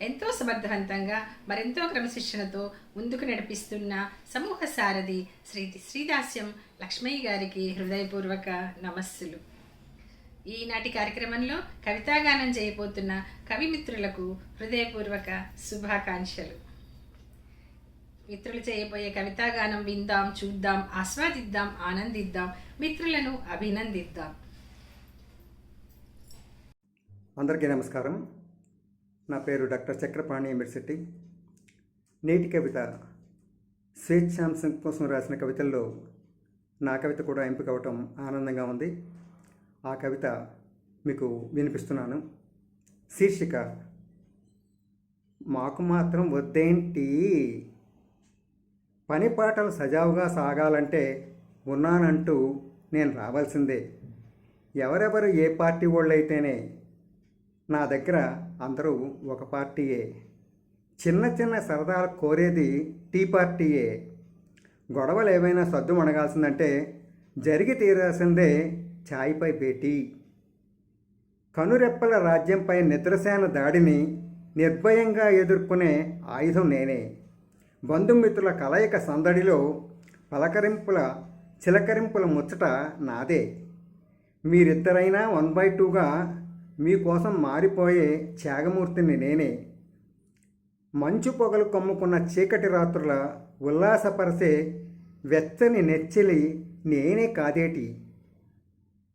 ఎంతో సమర్థవంతంగా మరెంతో క్రమశిక్షణతో ముందుకు నడిపిస్తున్న సమూహ సారథి శ్రీ శ్రీదాస్యం లక్ష్మయ్య గారికి హృదయపూర్వక నమస్సులు. ఈనాటి కార్యక్రమంలో కవితాగానం చేయబోతున్న కవిమిత్రులకు హృదయపూర్వక శుభాకాంక్షలు. మిత్రులు చేయబోయే కవితాగానం విందాం చూద్దాం ఆస్వాదిద్దాం ఆనందిద్దాం మిత్రులను అభినందిద్దాం. అందరికీ నమస్కారం. నా పేరు డాక్టర్ చక్రపాణి ఎమిర్శెట్టి నేటి కవిత స్వేచ్ఛాంశం కోసం రాసిన కవితల్లో నా కవిత కూడా ఎంపిక అవటం ఆనందంగా ఉంది. ఆ కవిత మీకు వినిపిస్తున్నాను. శీర్షిక మాకు మాత్రం వద్దేంటి? పని పాటలు సజావుగా సాగాలంటే ఉన్నానంటూ నేను రావాల్సిందే. ఎవరెవరు ఏ పార్టీ వాళ్ళైతేనే నా దగ్గర అందరూ ఒక పార్టీయే. చిన్న చిన్న సరదాలు కోరేది టీ పార్టీయే. గొడవలు ఏమైనా సద్దు మణగాల్సిందంటే జరిగి తీరాల్సిందే ఛాయ్పై భేటీ. కనురెప్పల రాజ్యంపై నిద్రసేన దాడిని నిర్భయంగా ఎదుర్కొనే ఆయుధం నేనే. బంధుమిత్రుల కలయిక సందడిలో పలకరింపుల చిలకరింపుల ముచ్చట నాదే. మీరిద్దరైనా వన్ బై టూగా మీకోసం మారిపోయే త్యాగమూర్తిని నేనే. మంచు పొగలు కమ్ముకున్న చీకటి రాత్రుల ఉల్లాసపరిసే వెచ్చని నెచ్చిలి నేనే కాదేటి?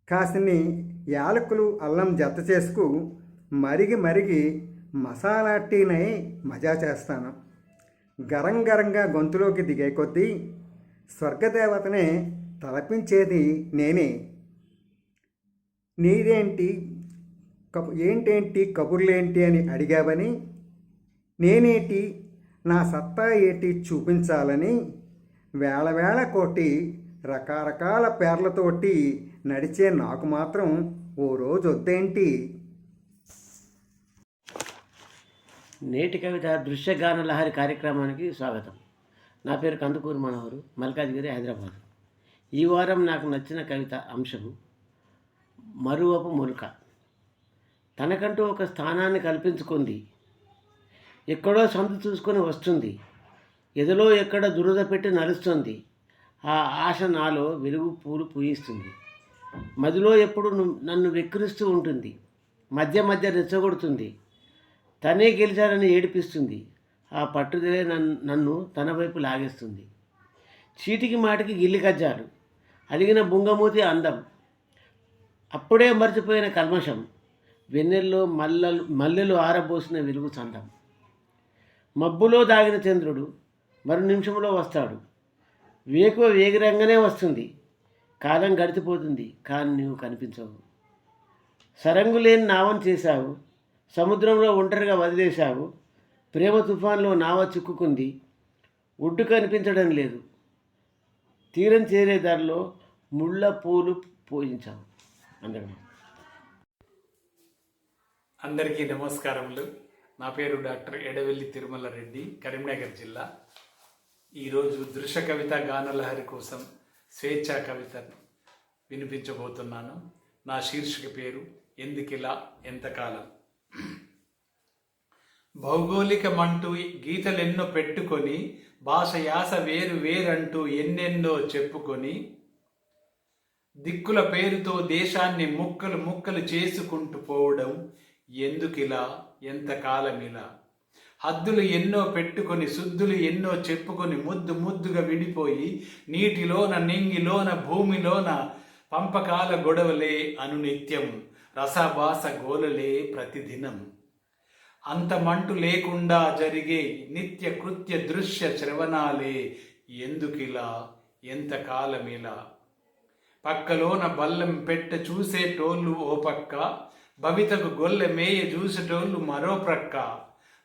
కాసిని యాలకులు అల్లం జత చేసుకు మరిగి మరిగి మసాలా టీనై మజా చేస్తాను. గరం గరంగా గొంతులోకి దిగే కొద్దీ స్వర్గదేవతనే తలపించేది నేనే. నీదేంటి? కబు ఏంటేంటి కబుర్లేంటి అని అడిగావని? నేనేటి? నా సత్తా ఏటి చూపించాలని? వేళ వేళ కోటి రకరకాల పేర్లతోటి నడిచే నాకు మాత్రం ఓ రోజు వద్దేంటి నేటి కవిత దృశ్యగాన లహరి కార్యక్రమానికి స్వాగతం. నా పేరు కందుకూరు మనోహరు మల్కాజ్గిరి హైదరాబాద్. ఈ వారం నాకు నచ్చిన కవిత అంశము మరువపు ములుక. తనకంటూ ఒక స్థానాన్ని కల్పించుకుంది. ఎక్కడో సందు చూసుకొని వస్తుంది. ఎదలో ఎక్కడ దురద పెట్టి నలుస్తుంది ఆ ఆశ నాలో వెలుగు పూలు పూయిస్తుంది. మదిలో ఎప్పుడు నన్ను వెక్కిరిస్తూ ఉంటుంది. మధ్య మధ్య రెచ్చగొడుతుంది. తనే గెలిచారని ఏడిపిస్తుంది. ఆ పట్టుదలే నన్ను నన్ను తన వైపు లాగేస్తుంది. చీటికి మాటికి గిల్లి కజ్జాలు. అలిగిన బుంగమూతి అందం. అప్పుడే మర్చిపోయిన కల్మషం. వెన్నెల్లో మల్లలు మల్లెలు ఆరబోసిన వెలుగు చందం. మబ్బులో దాగిన చంద్రుడు మరు నిమిషంలో వస్తాడు. వేకువ వేగిరంగానే వస్తుంది. కాలం గడిచిపోతుంది కానీ నువ్వు కనిపించవు. సరంగు లేని నావం చేశావు. సముద్రంలో ఒంటరిగా వదిలేశావు. ప్రేమ తుఫాన్లో నావ చిక్కుకుంది. ఒడ్డు కనిపించడం లేదు. తీరం చేరే దారిలో ముళ్ళ పూలు పూజించావు. అందరం అందరికీ నమస్కారములు. నా పేరు డాక్టర్ ఎడవెల్లి తిరుమల రెడ్డి కరీంనగర్ జిల్లా. ఈరోజు దృశ్య కవిత గానలహరి కోసం స్వేచ్ఛా కవిత వినిపించబోతున్నాను. నా శీర్షిక పేరు ఎందుకిలా ఎంతకాలం? భౌగోళికమంటూ గీతలెన్నో పెట్టుకొని భాష యాస వేరు వేరంటూ ఎన్నెన్నో చెప్పుకొని దిక్కుల పేరుతో దేశాన్ని ముక్కలు ముక్కలు చేసుకుంటూ పోవడం ఎందుకిలా? ఎంతకాలమిలా హద్దులు ఎన్నో పెట్టుకొని శుద్ధులు ఎన్నో చెప్పుకొని ముద్దు ముద్దుగా విడిపోయి నీటిలోన నింగిలోన భూమిలోన పంపకాల గొడవలే అనునిత్యం రసభాస గోలలే ప్రతిదినం. అంతమంటు లేకుండా జరిగే నిత్య కృత్య దృశ్య శ్రవణాలే ఎందుకిలా? ఎంతకాలమిలా పక్కలోన బల్లం పెట్ట చూసే టోళ్ళు ఓ పక్క భవితకు గొల్లె మేయ చూసేటోళ్ళు మరో ప్రక్క.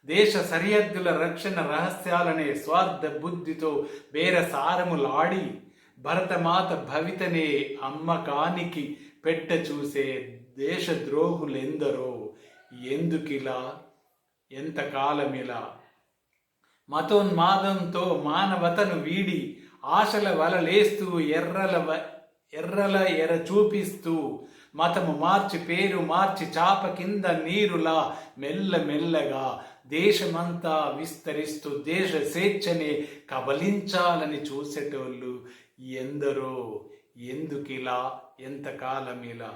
దేశ సరిహద్దుల రక్షణ రహస్యాలనే స్వార్థ బుద్ధితో బేరసారములాడి భరతమాత భవితనే అమ్మకానికి పెట్ట చూసే దేశద్రోహులెందరో ఎందుకిలా? ఎంతకాలమిలా? మతోన్మాదంతో మానవతను వీడి ఆశల వలలేస్తూ ఎర్రల వ- ఎర్రల ఎర చూపిస్తూ మతము మార్చి పేరు మార్చి చాప కింద నీరులా మెల్ల మెల్లగా దేశమంతా విస్తరిస్తూ దేశ స్వేచ్ఛని కబలించాలని చూసేటోళ్ళు ఎందరో ఎందుకిలా ఎంతకాలమిలా?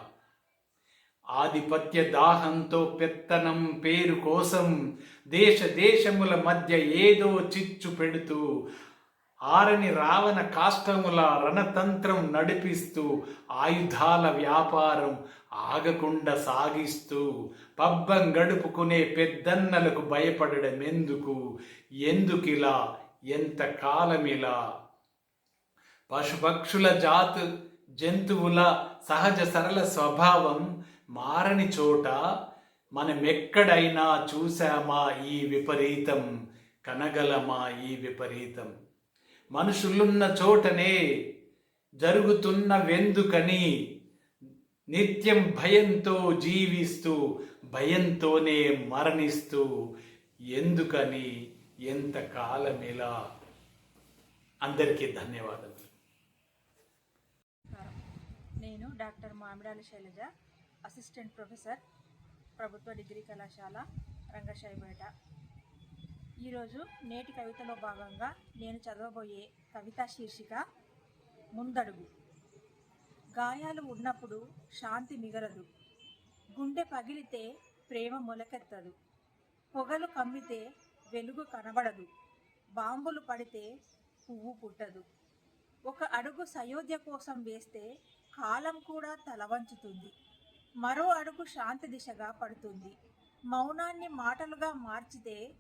ఆధిపత్య దాహంతో పెత్తనం పేరు కోసం దేశ దేశముల మధ్య ఏదో చిచ్చు పెడుతూ ఆరని రావణ కాష్టముల రణతంత్రం నడిపిస్తూ ఆయుధాల వ్యాపారం ఆగకుండా సాగిస్తూ పబ్బం గడుపుకునే పెద్దన్నలకు భయపడడం ఎందుకు ఎందుకిలా? ఎంత కాలమిలా పశుపక్షుల జాతు జంతువుల సహజ సరళ స్వభావం మారని చోట మనమెక్కడైనా చూశామా ఈ విపరీతం? కనగలమా ఈ విపరీతం? మనుషులున్న చోటనే జరుగుతున్న వెందుకని నిత్యం భయంతో జీవిస్తూ భయంతోనే మరణిస్తూ ఎందుకని ఎంత కాలమిలా అందరికీ ధన్యవాదాలు నేను doctor Mamidala Shailaja assistant professor ప్రభుత్వ డిగ్రీ కళాశాల రంగశాయిపేట ఈరోజు నేటి కవితలో భాగంగా నేను చదవబోయే కవితా శీర్షిక ముందడుగు. గాయాలు ఉన్నప్పుడు శాంతి మిగలదు. గుండె పగిలితే ప్రేమ మొలకెత్తదు. పొగలు కమ్మితే వెలుగు కనబడదు. బాంబులు పడితే పువ్వు పుట్టదు. ఒక అడుగు సయోధ్య కోసం వేస్తే కాలం కూడా తలవంచుతుంది. మరో అడుగు శాంతి దిశగా పడుతుంది. మౌనాన్ని మాటలుగా మార్చితే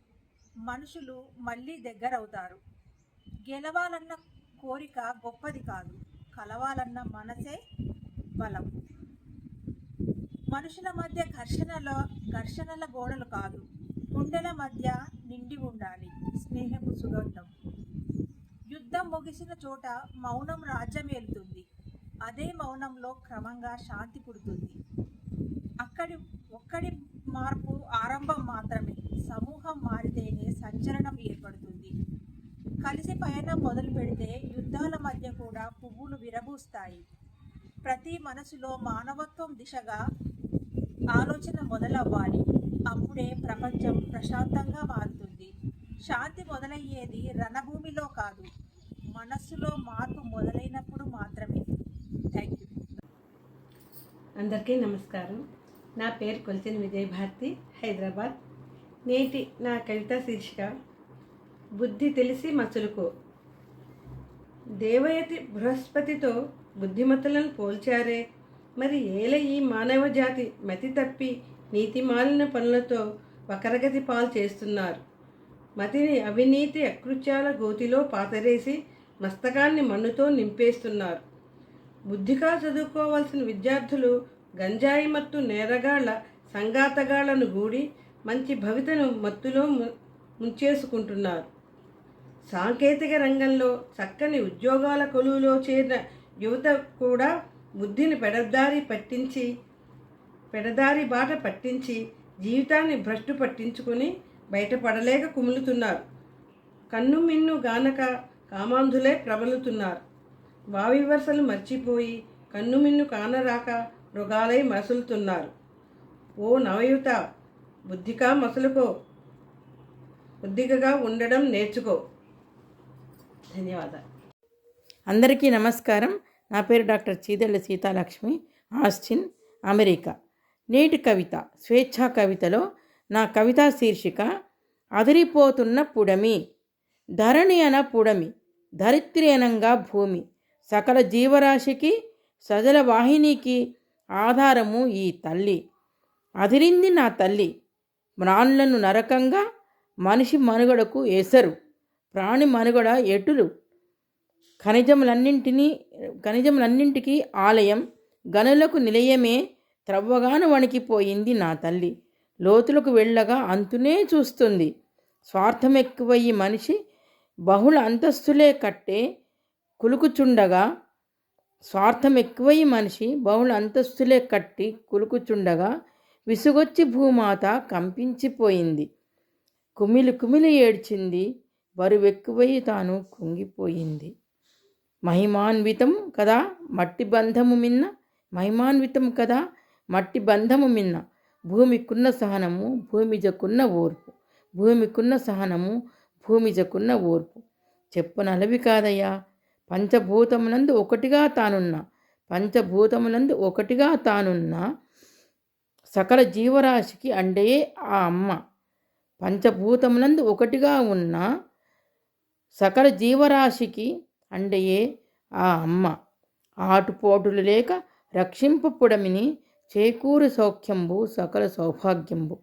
మనుషులు మళ్ళీ దగ్గరవుతారు. గెలవాలన్న కోరిక గొప్పది కాదు. కలవాలన్న మనసే బలం. మనుషుల మధ్య ఘర్షణల ఘర్షణల గోడలు కాదు. గుండెల మధ్య నిండి ఉండాలి. స్నేహపు సుగంధం. యుద్ధం ముగిసిన చోట మౌనం రాజ్యమేలుతుంది అదే మౌనంలో క్రమంగా శాంతి పుడుతుంది. అక్కడి ఒక్కడి మార్పు ఆరంభం మాత్రమే. సమూహం మారితేనే సంచలనం ఏర్పడుతుంది. కలిసి పయనం మొదలు పెడితే యుద్ధాల మధ్య కూడా పువ్వులు విరబూస్తాయి. ప్రతి మనసులో మానవత్వం దిశగా ఆలోచన మొదలవ్వాలి. అప్పుడే ప్రపంచం ప్రశాంతంగా మారుతుంది. శాంతి మొదలయ్యేది రణభూమిలో కాదు. మనస్సులో మార్పు మొదలైనప్పుడు మాత్రమే. థ్యాంక్ యూ అందరికీ నమస్కారం. నా పేరు కొలిచిన విజయభారతి హైదరాబాద్. నేటి నా కవిత శీర్షిక బుద్ధి తెలిసి మసులుకో. దేవయతి బృహస్పతితో బుద్ధిమతులను పోల్చారే. మరి ఏల ఈ మానవ జాతి మతి తప్పి నీతి మాలిన పనులతో వకరగతి పాలు చేస్తున్నారు. మతిని అవినీతి అకృత్యాల గోతిలో పాతరేసి మస్తకాన్ని మన్నుతో నింపేస్తున్నారు. బుద్ధిగా చదువుకోవాల్సిన విద్యార్థులు గంజాయి మత్తు నేరగాళ్ళ సంగాతగాళ్ళను గూడి మంచి భవితను మత్తులో ము- ముంచేసుకుంటున్నారు. సాంకేతిక రంగంలో చక్కని ఉద్యోగాల కొలువులో చేరిన యువత కూడా బుద్ధిని పెడదారి పట్టించి పెడదారి బాట పట్టించి జీవితాన్ని భ్రష్టు పట్టించుకొని బయటపడలేక కుములుతున్నారు. కన్ను మిన్ను గానక కామాంధులే ప్రబలుతున్నారు. బావి వరుసలు మర్చిపోయి కన్నుమిన్ను కానరాక మృగాలై మసులుతున్నారు ఓ నవయుత బుద్ధిగా మసులుకో. బుద్ధిగా ఉండడం నేర్చుకో. ధన్యవాదాలు. అందరికీ నమస్కారం. నా పేరు doctor Chidalla Sitalakshmi Austin America. నేటి కవిత స్వేచ్ఛా కవితలో నా కవితా శీర్షిక అదిరిపోతున్న పుడమి ధరణి అన పుడమి ధరిత్రి అనంగా భూమి సకల జీవరాశికి సజల వాహినికి ఆధారము ఈ తల్లి. అదిరింది నా తల్లి. మ్రాన్లను నరకంగా మనిషి మనుగడకు ఎసరు ప్రాణి మనుగడ ఎటులు? ఖనిజములన్నింటినీ ఖనిజములన్నింటికీ ఆలయం గనులకు నిలయమే త్రవ్వగాను వణికిపోయింది నా తల్లి. లోతులకు వెళ్ళగా అంతునే చూస్తుంది. స్వార్థం ఎక్కువయ్యి మనిషి బహుళ అంతస్తులే కట్టే కులుకుచుండగా స్వార్థం ఎక్కువై మనిషి బహుళ అంతస్తులే కట్టి కులుకుచుండగా విసుగొచ్చి భూమాత కంపించిపోయింది. కుమిలి కుమిలి ఏడ్చింది. బరువెక్కువయ్యి తాను కుంగిపోయింది. మహిమాన్వితం కదా మట్టి బంధము మిన్న? మహిమాన్వితం కదా మట్టి బంధము మిన్న? భూమికున్న సహనము భూమిజకున్న ఓర్పు. భూమికున్న సహనము భూమిజకున్న ఓర్పు. చెప్పనలవి కాదయ్యా. పంచభూతములందు ఒకటిగా తానున్న పంచభూతములందు ఒకటిగా తానున్న సకల జీవరాశికి అండే ఆ అమ్మ. పంచభూతములందు ఒకటిగా ఉన్న సకల జీవరాశికి అండయే ఆ అమ్మ. ఆటుపోటులు లేక రక్షింపుడమిని చేకూరు సౌఖ్యంబు సకల సౌభాగ్యంబు.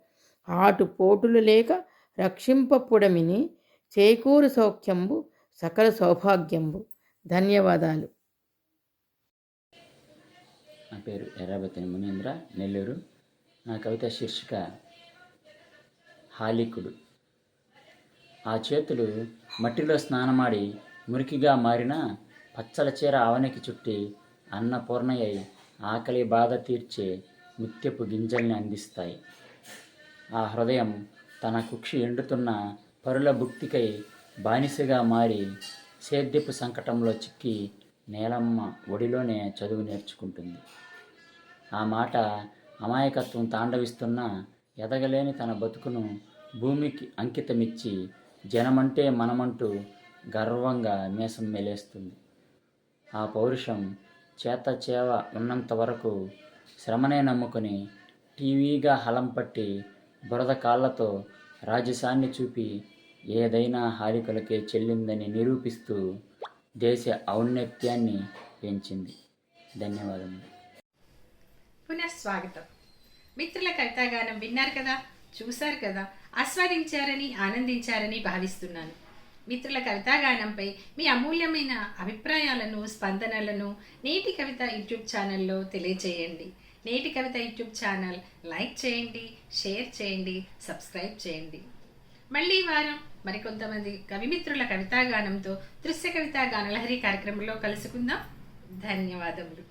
ఆటుపోటులు లేక రక్షింపపుడమిని చేకూరు సౌఖ్యంబు సకల సౌభాగ్యంబు. ధన్యవాదాలు. నా పేరు ఎర్రాబతిని మునీంద్ర నెల్లూరు. నా కవిత శీర్షిక హాలికుడు. ఆ చేతులు మట్టిలో స్నానమాడి మురికిగా మారిన పచ్చల చీర ఆవనికి చుట్టి అన్నపూర్ణయ్య ఆకలి బాధ తీర్చే ముత్యపు గింజల్ని అందిస్తాయి. ఆ హృదయం తన కుక్షి ఎండుతున్న పరుల భుక్తికై బానిసగా మారి సేద్యపు సంకటంలో చిక్కి నేలమ్మ ఒడిలోనే చదువు నేర్చుకుంటుంది. ఆ మాట అమాయకత్వం తాండవిస్తున్న ఎదగలేని తన బతుకును భూమికి అంకితమిచ్చి జనమంటే మనమంటూ గర్వంగా మీసం మెలేస్తుంది. ఆ పౌరుషం చేత చేవ ఉన్నంత వరకు శ్రమనే నమ్ముకొని టీవీగా హలం పట్టి బురద కాళ్ళతో రాజసాన్ని చూపి ఏదైనా హారికలకే చెల్లిందని నిరూపిస్తూ దేశ ఔన్నత్యాన్ని పెంచింది. ధన్యవాదములు. పునఃస్వాగతం. మిత్రుల కవితాగానం విన్నారు కదా? చూశారు కదా? ఆస్వాదించారని ఆనందించారని భావిస్తున్నాను. మిత్రుల కవితాగానంపై మీ అమూల్యమైన అభిప్రాయాలను స్పందనలను నేటి కవిత యూట్యూబ్ ఛానల్లో తెలియచేయండి. నేటి కవిత యూట్యూబ్ ఛానల్ లైక్ చేయండి షేర్ చేయండి సబ్స్క్రైబ్ చేయండి. మళ్ళీ వారం మరికొంతమంది కవిమిత్రుల కవితాగానంతో దృశ్య కవితా గానలహరి కార్యక్రమంలో కలుసుకుందాం. ధన్యవాదములు.